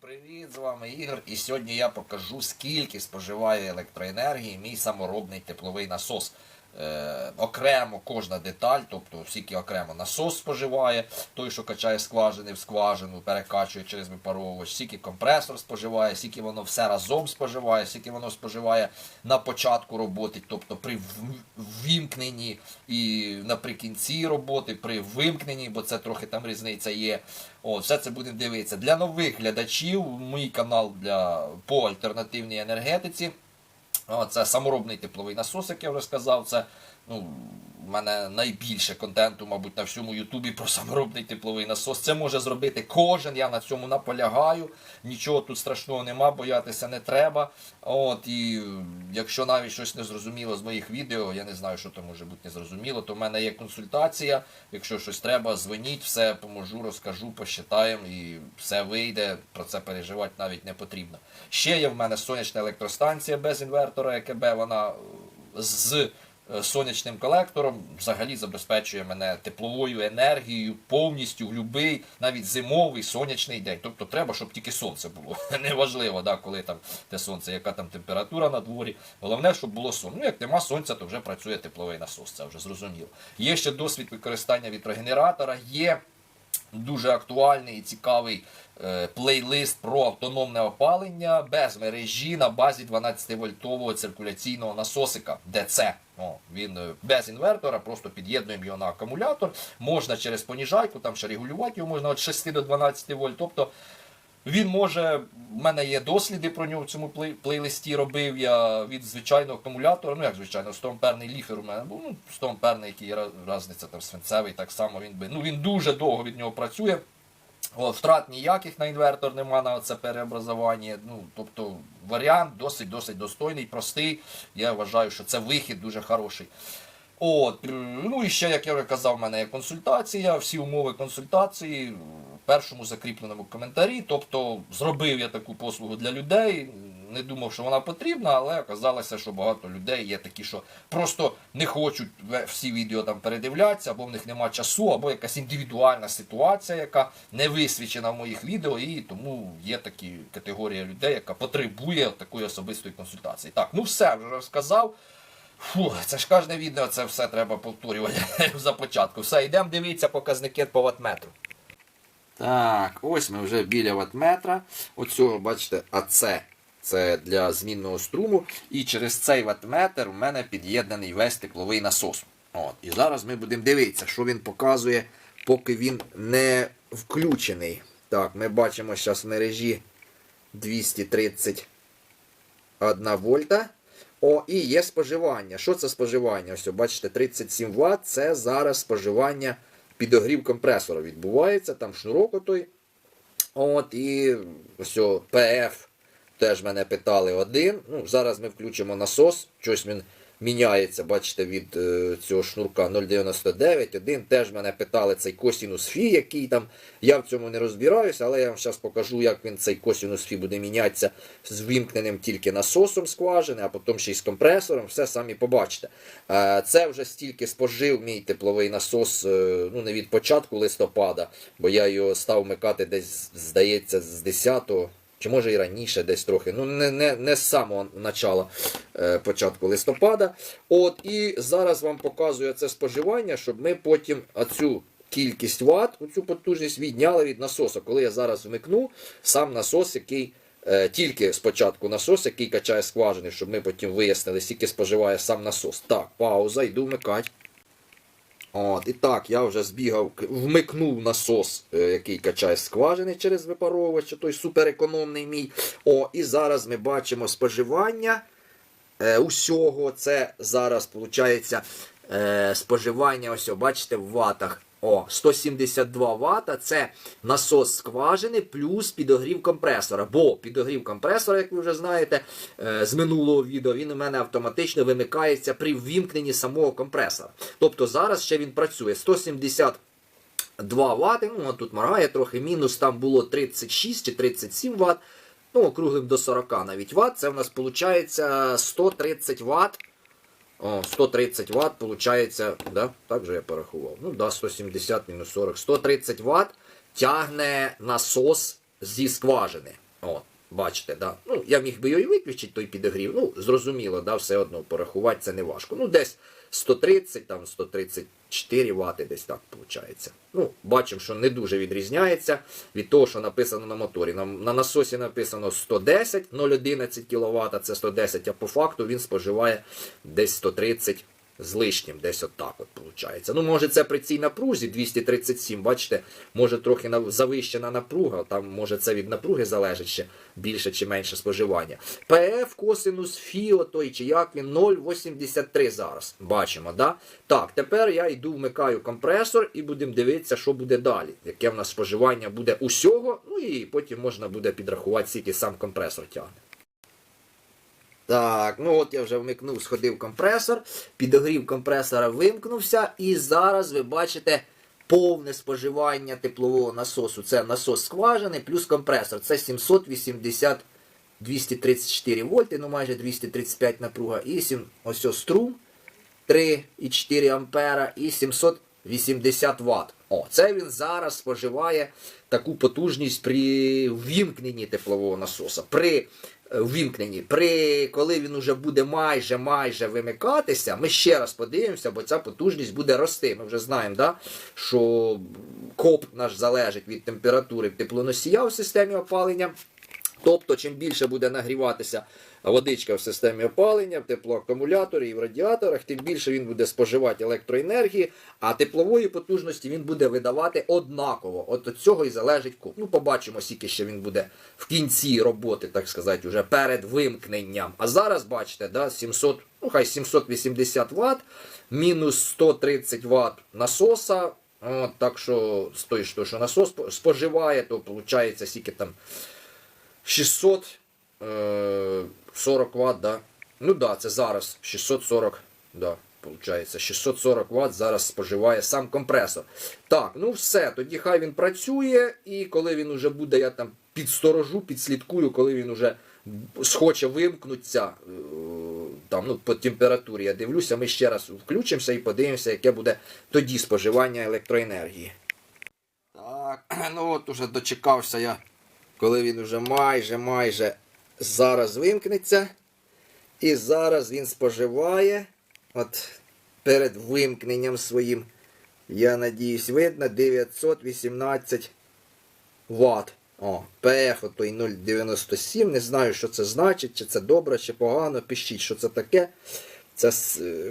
привіт! З вами Ігор. І сьогодні я покажу, скільки споживає електроенергії мій саморобний тепловий насос. Е, окремо кожна деталь, тобто скільки окремо насос споживає, той, що качає скважини в скважину, перекачує через випаровувач, скільки компресор споживає, скільки воно все разом споживає, скільки воно споживає на початку роботи, тобто при в- ввімкненні і наприкінці роботи, при вимкненні, бо це трохи там різниця є. О, все це будемо дивитися. Для нових глядачів, мій канал для по альтернативній енергетиці. Це саморобний тепловий насос, як я вже сказав. Це ну, в мене найбільше контенту, мабуть, на всьому Ютубі про саморобний тепловий насос. Це може зробити кожен. Я на цьому наполягаю. Нічого тут страшного нема, боятися не треба. От і якщо навіть щось не зрозуміло з моїх відео, я не знаю, що то може бути незрозуміло, то в мене є консультація. Якщо щось треба, дзвоніть, все поможу, розкажу, посчитаємо і все вийде. Про це переживати навіть не потрібно. Ще є в мене сонячна електростанція без інвертора ЕКБ. Вона з сонячним колектором взагалі забезпечує мене тепловою енергією повністю в будь-який, навіть зимовий сонячний день. Тобто треба, щоб тільки сонце було. Неважливо, да, коли там те сонце, яка там температура на дворі. Головне, щоб було сонце. Ну, як нема сонця, то вже працює тепловий насос, це вже зрозуміло. Є ще досвід використання вітрогенератора, є дуже актуальний і цікавий е, плейлист про автономне опалення без мережі на базі 12-вольтового циркуляційного насосика ДЦ. О, він е, без інвертора, просто під'єднуємо його на акумулятор. Можна через поніжайку, там ще регулювати його можна від 6 до 12 вольт. Тобто він може, в мене є досліди про нього в цьому плей- плейлисті робив я від звичайного акумулятора. Ну як звичайно, 100 амперний ліфер у мене був. Ну, 100 амперний, який ра- разниця там свинцевий, так само він би. Ну він дуже довго від нього працює. О, втрат ніяких на інвертор нема на це переобразування. Ну, тобто варіант досить досить достойний, простий. Я вважаю, що це вихід дуже хороший. От, ну і ще, як я вже казав, в мене є консультація, всі умови консультації першому закріпленому коментарі. Тобто зробив я таку послугу для людей. Не думав, що вона потрібна, але оказалося, що багато людей є такі, що просто не хочуть всі відео там передивлятися, або в них нема часу, або якась індивідуальна ситуація, яка не висвічена в моїх відео, і тому є такі категорія людей, яка потребує такої особистої консультації. Так, ну все, вже розказав. Фу, це ж кожне відео, це все треба повторювати за початку. Все, йдемо дивитися показники по ватметру. Так, ось ми вже біля ватметра. Оцього, бачите, АЦ це для змінного струму. І через цей ватметр у мене під'єднаний весь тепловий насос. От. І зараз ми будемо дивитися, що він показує, поки він не включений. Так, ми бачимо зараз в мережі 231 вольта. О, і є споживання. Що це споживання? Ось, бачите, 37 Вт це зараз споживання підогрів компресора відбувається, там шнурок отой. От, і ось ПФ теж мене питали один. Ну, зараз ми включимо насос. Щось він міняється, бачите, від е, цього шнурка 0,99. Один теж мене питали цей косінус Фі, який там. Я в цьому не розбираюся, але я вам зараз покажу, як він цей косінус Фі буде мінятися з вимкненим тільки насосом скважини, а потім ще й з компресором. Все самі побачите. Е, Це вже стільки спожив мій тепловий насос, е, ну не від початку листопада, бо я його став вмикати десь, здається, з 10-го. Чи може і раніше десь трохи, ну не, не, не з самого начала е, початку листопада. От і зараз вам показую це споживання, щоб ми потім оцю кількість ват, оцю потужність відняли від насоса. Коли я зараз вмикну, сам насос, який е, тільки спочатку насос, який качає скважини, щоб ми потім вияснили, скільки споживає сам насос. Так, пауза, йду вмикати. От, і так, я вже збігав, вмикнув насос, е, який качає скважини через випаровувач, той суперекономний мій. О, і зараз ми бачимо споживання е, усього. Це зараз виходить е, споживання, ось, бачите, в ватах. О, 172 Вт це насос скважини плюс підогрів компресора. Бо підогрів компресора, як ви вже знаєте, е, з минулого відео, він у мене автоматично вимикається при ввімкненні самого компресора. Тобто зараз ще він працює 172 Вт, ну тут моргає трохи, мінус там було 36 чи 37 Вт. Ну, округлим до 40 навіть Вт. Це в нас виходить 130 Вт. О, 130 Вт, получається, да? так же я порахував. Ну, да, 170 мінус 40. 130 Вт тягне насос зі скважини. От, бачите, да? ну, я міг би його і виключити, той підогрів. Ну, зрозуміло, да, все одно порахувати це не важко. Ну, десь 130, там 134 Вт, десь так виходить. Ну, бачимо, що не дуже відрізняється від того, що написано на моторі. На, на насосі написано 110 0,11 кВт, це 110, а по факту він споживає десь 130 з лишнім, десь отак от виходить. Ну, може, це при цій напрузі 237, бачите, може трохи на- завищена напруга, там може це від напруги залежить ще більше чи менше споживання. ПФ косинус Фіо той чи як він 0,83 зараз. Бачимо, да? Так, тепер я йду вмикаю компресор і будемо дивитися, що буде далі. Яке в нас споживання буде усього, ну і потім можна буде підрахувати, скільки сам компресор тягне. Так, ну от я вже вмикнув, сходив компресор, підогрів компресора вимкнувся, і зараз ви бачите повне споживання теплового насосу. Це насос скважини плюс компресор. Це 780 234 вольти, ну майже 235 напруга. І сім, ось ось струм 3,4 ампера і 780 Вт. О, це він зараз споживає таку потужність при ввімкненні теплового насоса. При е, ввімкненні, при коли він уже буде майже майже вимикатися, ми ще раз подивимося, бо ця потужність буде рости. Ми вже знаємо, да, що коп наш залежить від температури теплоносія в системі опалення. Тобто, чим більше буде нагріватися водичка в системі опалення, в теплоакумуляторі і в радіаторах, тим більше він буде споживати електроенергії, а теплової потужності він буде видавати однаково. От від цього і залежить куб. Ну, побачимо, скільки ще він буде в кінці роботи, так сказати, вже перед вимкненням. А зараз, бачите, да, 700, ну хай 780 Вт, мінус 130 Вт насоса. От, так що з той, що насос споживає, то виходить, скільки там 640 Вт, да? Ну да, це зараз 640, да, получається, 640 Вт зараз споживає сам компресор. Так, ну все, тоді хай він працює, і коли він уже буде, я там підсторожу, підслідкую, коли він уже схоче вимкнутися, е, там, ну, по температурі я дивлюся, ми ще раз включимося і подивимося, яке буде тоді споживання електроенергії. Так, ну от уже дочекався я коли він уже майже майже зараз вимкнеться. І зараз він споживає. От перед вимкненням своїм, я надіюсь, видно 918 Вт. О, ПФ той 0,97. Не знаю, що це значить, чи це добре, чи погано. Пишіть, що це таке. Це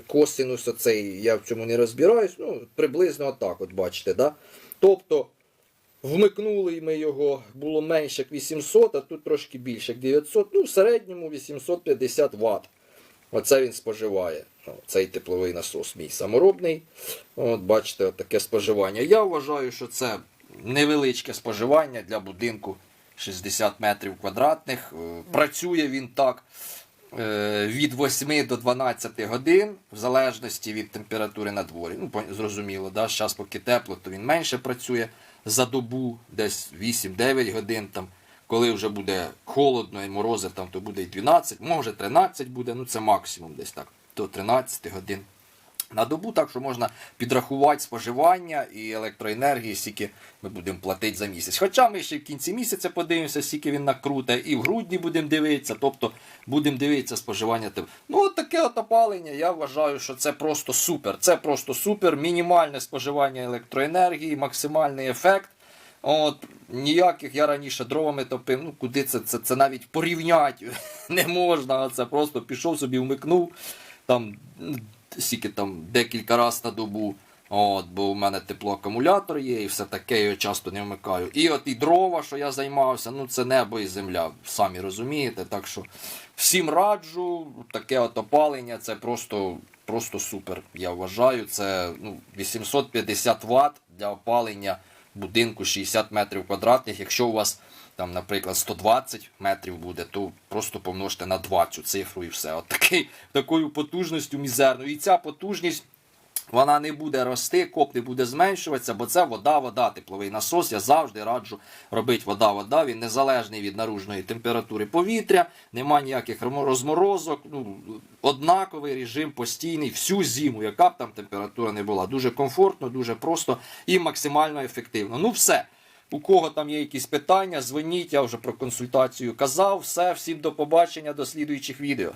косинус оцей, я в цьому не розбираюсь. Ну, приблизно отак, от бачите, да? Тобто. Вмикнули ми його, було менше як 800, а тут трошки більше як 900, ну в середньому 850 Вт. Оце він споживає. Цей тепловий насос мій саморобний. От бачите, от таке споживання. Я вважаю, що це невеличке споживання для будинку 60 метрів квадратних. Е, Працює він так е, від 8 до 12 годин, в залежності від температури на дворі. Ну, зрозуміло, да? зараз поки тепло, то він менше працює за добу, десь 8-9 годин. Там. Коли вже буде холодно і морози, там, то буде і 12, може 13 буде, ну це максимум десь так, до 13 годин на добу, так що можна підрахувати споживання і електроенергії, скільки ми будемо платити за місяць. Хоча ми ще в кінці місяця подивимося, скільки він накруте, і в грудні будемо дивитися, тобто будемо дивитися споживання. Ну, от таке от опалення, я вважаю, що це просто супер. Це просто супер. Мінімальне споживання електроенергії, максимальний ефект. От, ніяких я раніше дровами топив, ну куди це, це, це навіть порівняти не можна. Це просто пішов собі, вмикнув там скільки там декілька разів на добу. От, бо у мене теплоакумулятор є і все таке, я часто не вмикаю. І от і дрова, що я займався, ну це небо і земля, самі розумієте. Так що всім раджу, таке от опалення, це просто, просто супер. Я вважаю. Це ну, 850 Вт для опалення будинку 60 метрів квадратних. Якщо у вас там, наприклад, 120 метрів буде, то просто помножте на 2 цю цифру і все. От такий, такою потужністю мізерною. І ця потужність. Вона не буде рости, коп не буде зменшуватися, бо це вода-вода, тепловий насос. Я завжди раджу робити вода-вода. Він незалежний від наружної температури повітря, нема ніяких розморозок. Ну, однаковий режим постійний всю зиму, яка б там температура не була. Дуже комфортно, дуже просто і максимально ефективно. Ну все. У кого там є якісь питання, дзвоніть, я вже про консультацію казав. Все, всім до побачення, до слідуючих відео.